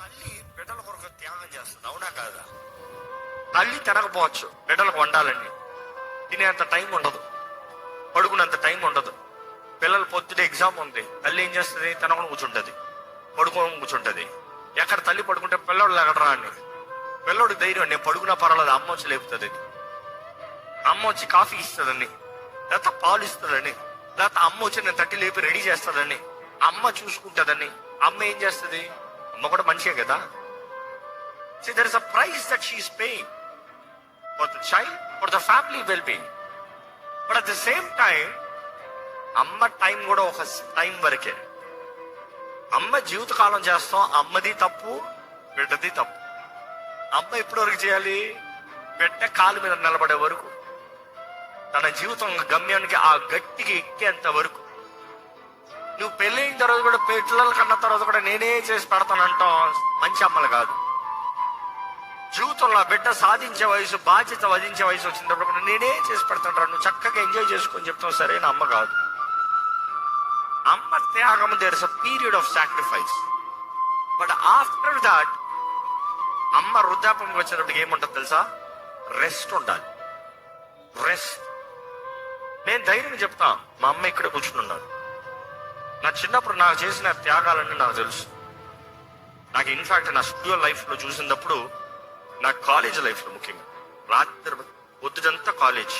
తల్లి బిడ్డల కొరకు త్యాగం చేస్తుంది. అవునా కాదా? తల్లి తినకపోవచ్చు బిడ్డలకు వండాలండి తినేంత టైం ఉండదు. పడుకునేంత టైం ఉండదు. పిల్లలు పొద్దున ఎగ్జామ్ ఉంది. తల్లి ఏం చేస్తుంది? తినకుండా కూర్చుంటుంది. పడుకోని కూర్చుంటుంది. ఎక్కడ తల్లి పడుకుంటే పిల్లోడు లేకడరా అని. పిల్లోడు ధైర్యం నేను పడుకున్నా పర్వాలేదు అమ్మ వచ్చి లేపుతుంది. అమ్మ వచ్చి కాఫీ ఇస్తుందని లేకపోతే పాలు ఇస్తుందని లేకపోతే అమ్మ వచ్చి నేను తట్టి లేపి రెడీ చేస్తుందని అమ్మ చూసుకుంటుందని అమ్మ ఏం చేస్తుంది? అమ్మ కూడా మంచిగా కదా. See, there is a price that she is paying for the child, for the family well-being. But at the same time, అమ్మ టైం కూడా ఒక టైం వరకే. అమ్మ జీవితకాలం చేస్తాం అమ్మది తప్పు బిడ్డది తప్పు. అమ్మ ఎప్పటి వరకు చేయాలి? బిడ్డ కాలు మీద నిలబడే వరకు. తన జీవితం గమ్యానికి ఆ గట్టికి ఎక్కేంత వరకు. నువ్వు పెళ్ళైన తర్వాత కూడా పిల్లలు కన్న తర్వాత కూడా నేనే చేసి పెడతానంటాం మంచి అమ్మలు కాదు. జీవితంలో బిడ్డ సాధించే వయసు బాధ్యత వధించే వయసు వచ్చినప్పుడు కూడా నేనే చేసి పెడతాను నువ్వు చక్కగా ఎంజాయ్ చేసుకొని చెప్తావు సరైన అమ్మ కాదు. అమ్మ త్యాగం there is a period of sacrifice but after that అమ్మ వృద్ధాపంకి వచ్చినప్పుడు ఏముంటుంది తెలుసా? రెస్ట్ ఉండాలి. రెస్ట్ నేను ధైర్యం చెప్తాను మా అమ్మ ఇక్కడ కూర్చుని ఉన్నాను. నా చిన్నప్పుడు నాకు చేసిన త్యాగాలన్నీ నాకు తెలుసు. నాకు ఇన్ఫాక్ట్ నా స్టూడియో లైఫ్లో చూసినప్పుడు నా కాలేజ్ లైఫ్లో ముఖ్యంగా రాత్రి పొద్దుదంతా కాలేజ్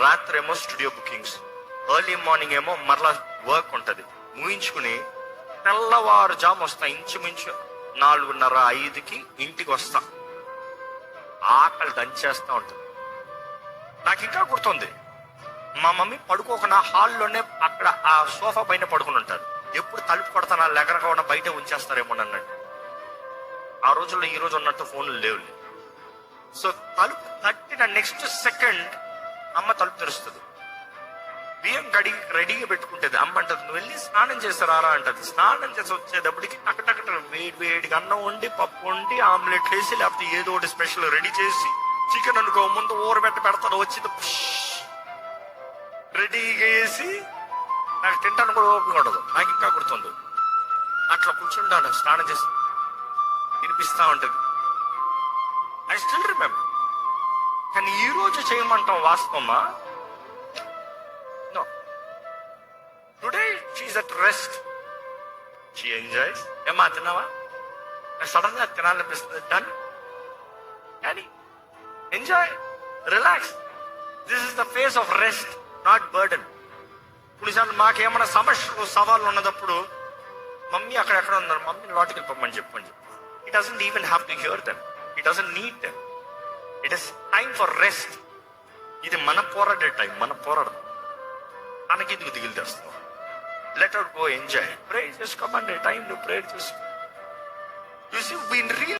రాత్రి ఏమో స్టూడియో బుకింగ్స్ ఎర్లీ మార్నింగ్ ఏమో మరలా వర్క్ ఉంటుంది. ముగించుకుని తెల్లవారుజాము వస్తా ఇంచుమించు నాలుగున్నర ఐదుకి ఇంటికి వస్తా. ఆకలి దంచేస్తూ ఉంటుంది నాకు ఇంకా గుర్తుంది. మా మమ్మీ పడుకోకుండా హాల్లోనే అక్కడ ఆ సోఫా పైన పడుకుని ఉంటారు. ఎప్పుడు తలుపు కొడతానా లెగరకుండా బయట ఉంచేస్తారేమో అన్నట్టు ఆ రోజుల్లో ఈ రోజు ఉన్నట్టు ఫోన్లు లేవు. సో తలుపు తట్టిన నెక్స్ట్ సెకండ్ అమ్మ తలుపు తెరుస్తుంది. బియ్యం కడిగి రెడీగా పెట్టుకుంటుంది. అమ్మ అంటది నువ్వు వెళ్ళి స్నానం చేస్తారా? అంటది. స్నానం చేసి వచ్చేటప్పటికి టకటక వేడి వేడిగా అన్నం వండి పప్పు వండి ఆమ్లెట్ వేసి లేకపోతే ఏదో ఒకటి స్పెషల్ రెడీ చేసి చికెన్ అనుకో ముందు ఊరబెట్ట పెడతాను వచ్చింది రెడీగా వేసి నాకు తింటాను కూడా ఓపిక ఉండదు. నాకు ఇంకా గుర్తుంది అట్లా కూర్చుంటాను స్నానం చేసి వినిపిస్తా ఉంటుంది. ఐ స్టిల్ రిమెంబర్ కానీ ఈ రోజు చేయమంటాం వాస్తవమా? No today she's at rest she enjoys ఏమా తిన్నావా? సడన్గా తినాలనిపిస్తుంది. డన్ కానీ enjoy relax this is the phase of rest not burden. కొన్నిసార్లు మాకేమైనా సమస్యలు సవాళ్ళు ఉన్నదప్పుడు మమ్మీ అక్కడెక్కడ ఉన్నారు? మమ్మీ లోటుకి వెళ్ళిపోమని చెప్పమని చెప్పి. It doesn't even have to hear them it doesn't need them it is time for rest ఇది మన పోరాడే టైం మన పోరాడదు మనకి ఎందుకు దిగులు తెస్తాం let out go enjoy prayer చేసుకోమండి time నువ్వు ప్రేయర్ చేసుకో యూ సీ బీన్